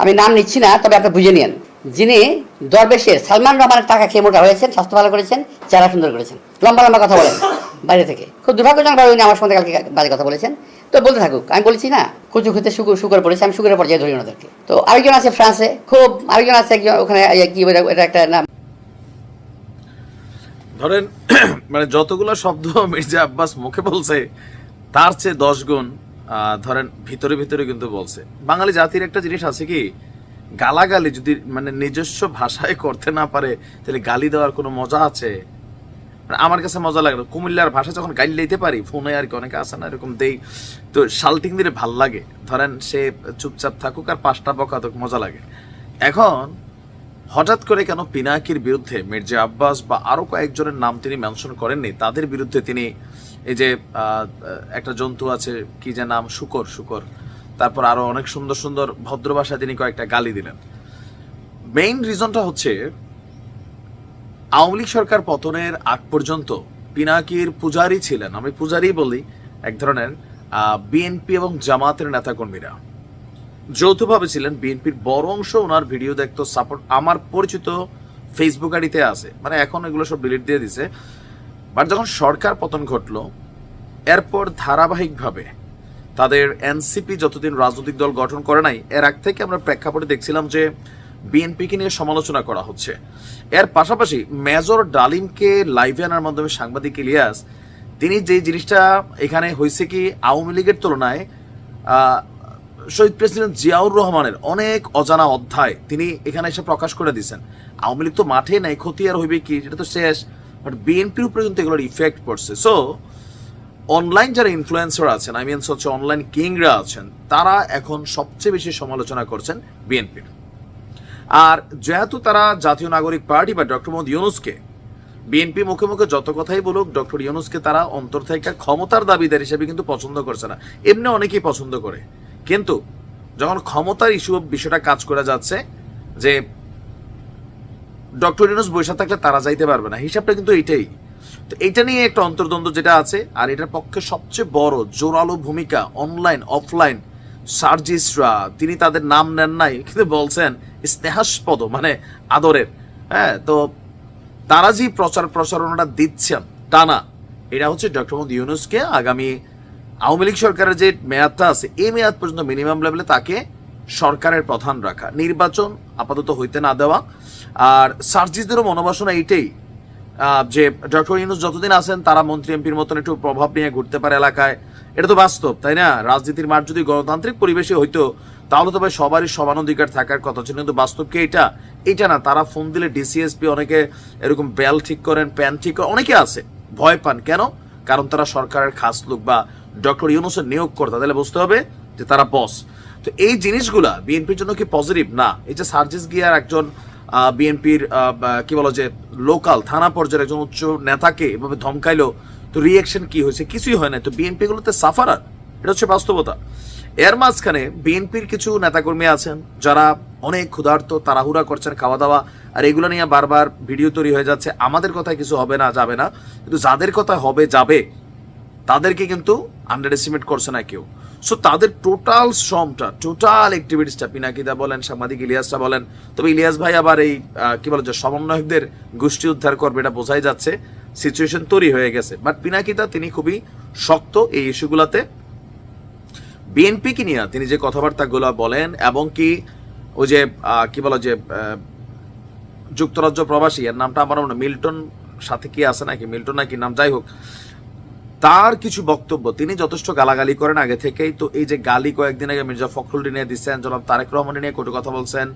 আমি নাম নিচ্ছি না, তবে আপনি বুঝে নিন যিনি দরবেশের সালমান রহমানের টাকা খেয়ে মোটা হয়েছেন, স্বাস্থ্য ভালো করেছেন, চেহারা সুন্দর করেছেন। লম্বা লম্বা কথা বলেন, বাইরে থেকে। খুব দুর্ভাগ্যজনকভাবে উনি আমার সঙ্গে কালকে বাজে কথা বলেছেন। তো বলতে থাকুক, আমি বলছি না কুচু খেতে শুকুর শুকুর পড়েছে আমি শুকুরের পর্যায়ে ধরি ওনাদেরকে। তো আরেকজন আছে ফ্রান্সে, খুব আরেকজন আছে একজন ওখানে কি এটা একটা নাম। ধরেন মানে যতগুলো শব্দ মির্জা আব্বাস মুখে বলছে, তার চেয়ে দশ গুণ ধরেন ভিতরে ভিতরে কিন্তু বলছে। বাঙালি জাতির একটা জিনিস আছে কি, গালাগালি যদি মানে নিজস্ব ভাষায় করতে না পারে, তাহলে গালি দেওয়ার কোনো মজা আছে? মানে আমার কাছে মজা লাগে কুমিল্লার ভাষা যখন গালি দিতে পারি, ফোনে আর কি অনেকে আসে না, এরকম দেই। তো শালটিং দিলে ভালো লাগে। ধরেন সে চুপচাপ থাকুক আর পাঁচটা বকা মজা লাগে। এখন হঠাৎ করে কেন পিনাকির বিরুদ্ধে মির্জা আব্বাস বা আরও কয়েকজনের নাম তিনি মেনশন করেননি? তাদের বিরুদ্ধে তিনি এই যে একটা জন্তু আছে, কি যে নাম? শুকর শুকর। তারপর আরও অনেক সুন্দর সুন্দর ভদ্র ভাষায় তিনি কয়েকটা গালি দিলেন। মেইন রিজনটা হচ্ছে, আওয়ামী সরকার পতনের আগ পর্যন্ত পিনাকির পূজারি ছিলেন। আমি পূজারি বলি, এক ধরনের বিএনপি এবং জামাতের নেতাকর্মীরা। যৌথভাবে ছিলেন বিএনপির বড় অংশ, ওনার ভিডিও দেখতো সাপোর্ট আমার পরিচিত ফেসবুক আইডিতে আছে। মানে এখন এগুলো সব ডিলিট দিয়ে দিছে। বাট যখন সরকার পতন ঘটলো, এরপর ধারাবাহিকভাবে তাদের এনসিপি যতদিন রাজনৈতিক দল গঠন করে নাই, এর আগ থেকে আমরা প্রেক্ষাপটে দেখছিলাম যে বিএনপিকে নিয়ে সমালোচনা করা হচ্ছে। এর পাশাপাশি মেজর ডালিমকে লাইভে আনার মাধ্যমে সাংবাদিক ইলিয়াস, তিনি যে জিনিসটা এখানে হয়েছে কি, আওয়ামী লীগের তুলনায় শহীদ প্রেসিডেন্ট জিয়াউর রহমানের অনেক অজানা অধ্যায় তিনি এখানে এসে প্রকাশ করে দিয়েছেন। আওয়ামী লীগ তো মাঠে নাই, ক্ষতি আর হইবে কি এটা তো শেষ বাট বিএনপির উপরে কিন্তু এগুলোর ইফেক্ট পড়ছে। সো অনলাইন যারা ইনফ্লুয়েন্সার আছেন আই মিনস হচ্ছে অনলাইন কিংরা আছেন, তারা এখন সবচেয়ে বেশি সমালোচনা করছেন বিএনপির আর যেহেতু তারা জাতীয় নাগরিক পার্টি বা ডক্টর মোহাম্মদ ইউনুসকে বিএনপি মুখে মুখে যত কথাই বলুক, ডক্টর ইউনুসকে তারা অন্তর থেকে ক্ষমতার দাবিদার হিসেবে কিন্তু পছন্দ করছে না। এমনি অনেকেই পছন্দ করে। কিন্তু যখন ক্ষমতার ইস্যু বিষয়টা কাজ করে যাচ্ছে, যে ডক্টর ইউনুস বৈশা থাকলে তারা যাইতে পারবে না, হিসাবটা কিন্তু এইটাই। তো এইটা নিয়ে একটা অন্তর্দ্বন্দ্ব যেটা আছে, আর এটার পক্ষে সবচেয়ে বড় জোরালো ভূমিকা অনলাইন অফলাইন সার্জিসরা, তিনি তাদের নাম নেন নাই, কিন্তু বলছেন স্নেহাস্পদ মানে আদরের। হ্যাঁ তো তারা যে প্রচার প্রচারণাটা দিচ্ছেন, টানা, এটা হচ্ছে ডক্টর মোহাম্মদ ইউনুসকে আগামী আওয়ামী লীগ সরকারের যে মেয়াদটা আছে, এই মেয়াদ পর্যন্ত মিনিমাম লেভেলে তাকে সরকারের প্রধান রাখা। নির্বাচন আপাতত হইতে না দেওয়া। আর সার্জিসদেরও মনোবাসনা এইটাই যে ডক্টর ইউনুস যতদিন আছেন, তারা মন্ত্রী এমপির মতন একটু প্রভাব নিয়ে ঘুরতে পারে এলাকায়। এটা তো বাস্তব, তাই না? রাজনীতির মাঠ যদি গণতান্ত্রিক পরিবেশে হইতো, তাহলে তো ভাই সবারই সমান অধিকার থাকার কথা ছিল। কিন্তু বাস্তব কি এটা এটা না, তারা ফোন দিলে ডিসিএসপি অনেকে এরকম বেল ঠিক করেন, প্যান ঠিক করেন, অনেকে আছে, ভয় পান। কেন? কারণ তারা সরকারের খাস লোক বা ডক্টর ইউনুসের নিয়োগ করে, তাহলে বুঝতে হবে যে তারা বস তো এই জিনিসগুলা বিএনপির জন্য কি পজিটিভ না, এই যে সার্জিস গিয়ার একজন বিএনপির কি বলো যে লোকাল থানা পর্যায়ের একজন উচ্চ নেতাকে এভাবে ধমকাইলো, তো রিয়াকশন কি হয়েছে? কিছুই হয় না তো বিএনপি গুলোতে সাফারার এটা হচ্ছে বাস্তবতা। এর মাঝখানে বিএনপির কিছু নেতাকর্মী আছেন, যারা অনেক ক্ষুধার্ত, তাড়াহুড়া করছেন খাওয়া দাওয়া আর এগুলো নিয়ে বারবার ভিডিও তৈরি হয়ে যাচ্ছে। আমাদের কথায় কিছু হবে না, যাবে না। কিন্তু যাদের কথা হবে, যাবে, তাদেরকে কিন্তু আন্ডার এস্টিমেট করছে না কেউ। সো তাদের টোটাল শ্রমটা টোটাল অ্যাক্টিভিটিসটা পিনাকিদা বলেন, সাংবাদিক ইলিয়াসটা বলেন, তবে ইলিয়াস ভাই আবার এই কি বলে যে সমন্বয়কদের গোষ্ঠী উদ্ধার করবে, এটা বোঝাই যাচ্ছে সিচুয়েশন তৈরি হয়ে গেছে। বাট পিনাকিদা, তিনি খুবই শক্ত এই ইস্যুগুলোতে। বিএনপিকে নিয়ে তিনি যে কথাবার্তাগুলো বলেন, এবং কি ওই যে কি বলো যে যুক্তরাজ্য প্রবাসী, এর নামটা আমার মনে মিল্টন সাথে কি আছে নাকি? মিল্টন নাকি নাম, যাই হোক। তার কিছু বক্তব্য, তিনি যথেষ্ট গালাগালি করেন আগে থেকেই। তো এই যে গালি কয়েকদিন আগে মির্জা ফখরুল নিয়ে দিচ্ছেন, জনাব তারেক রহমান নিয়ে কটু কথা বলছেন,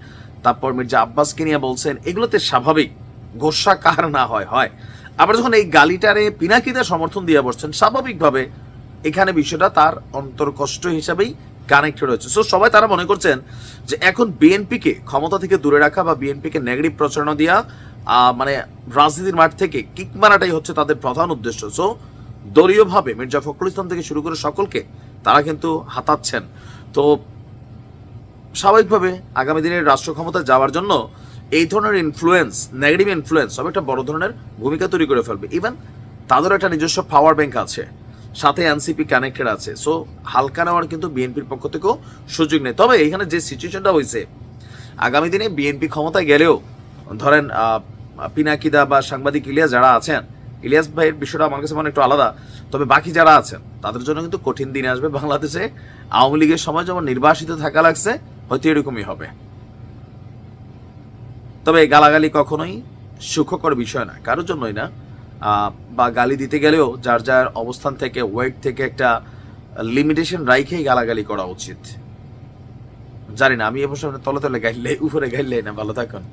তারপর মির্জা আব্বাসকে নিয়ে বলছেন, এগুলোতে স্বাভাবিক গোসা কার না হয় হয়। আবার যখন এই গালিটারে পিনাকিতে সমর্থন দিয়ে বসছেন, স্বাভাবিকভাবে এখানে বিষয়টা তার অন্তর্কষ্ট হিসাবেই কানেক্টেড হয়েছে। সো সবাই তারা মনে করছেন যে এখন বিএনপিকে ক্ষমতা থেকে দূরে রাখা বা বিএনপিকে নেগেটিভ প্রচারণা দেওয়া মানে রাজনীতির মাঠ থেকে কিক মারাটাই হচ্ছে তাদের প্রধান উদ্দেশ্য। সো দলীয়ভাবে মির্জা ফখরুল ইসলাম থেকে শুরু করে সকলকে তারা কিন্তু হাতাচ্ছেন। তো স্বাভাবিকভাবে আগামী দিনের রাষ্ট্র ক্ষমতা যাওয়ার জন্য এই ধরনের ইনফ্লুয়েন্স নেগেটিভ ইনফ্লুয়েন্স সব একটা বড় ধরনের ভূমিকা তৈরি করে ফেলবে। ইভেন তাদের একটা নিজস্ব পাওয়ার ব্যাংক আছে, সাথে এনসিপি কানেক্টেড আছে। সো হালকা নেওয়ার কিন্তু বিএনপির পক্ষ থেকেও সুযোগ নেই। তবে এখানে যে সিচুয়েশনটা হয়েছে, আগামী দিনে বিএনপি ক্ষমতায় গেলেও, ধরেন পিনাকিদা বা সাংবাদিক ইলিয়া যারা আছেন ইলিয়াস ভাইয়ের বিষয়টা আমার কাছে মনে একটু আলাদা। তবে বাকি যারা আছেন, তাদের জন্য কিন্তু কঠিন দিন আসবে বাংলাদেশে। আওয়ামী লীগের সময় যেমন নির্বাসিত থাকা লাগছে, হয়তো এরকমই হবে। তবে গালাগালি কখনোই সুখকর বিষয় না কারোর জন্যই না। বা গালি দিতে গেলেও যার যার অবস্থান থেকে ওয়েট থেকে একটা লিমিটেশন রাইখেই গালাগালি করা উচিত। জানি না, আমি এ বছর তলে তলে গাইলে, উপরে গাইলে না, ভালো থাকুন।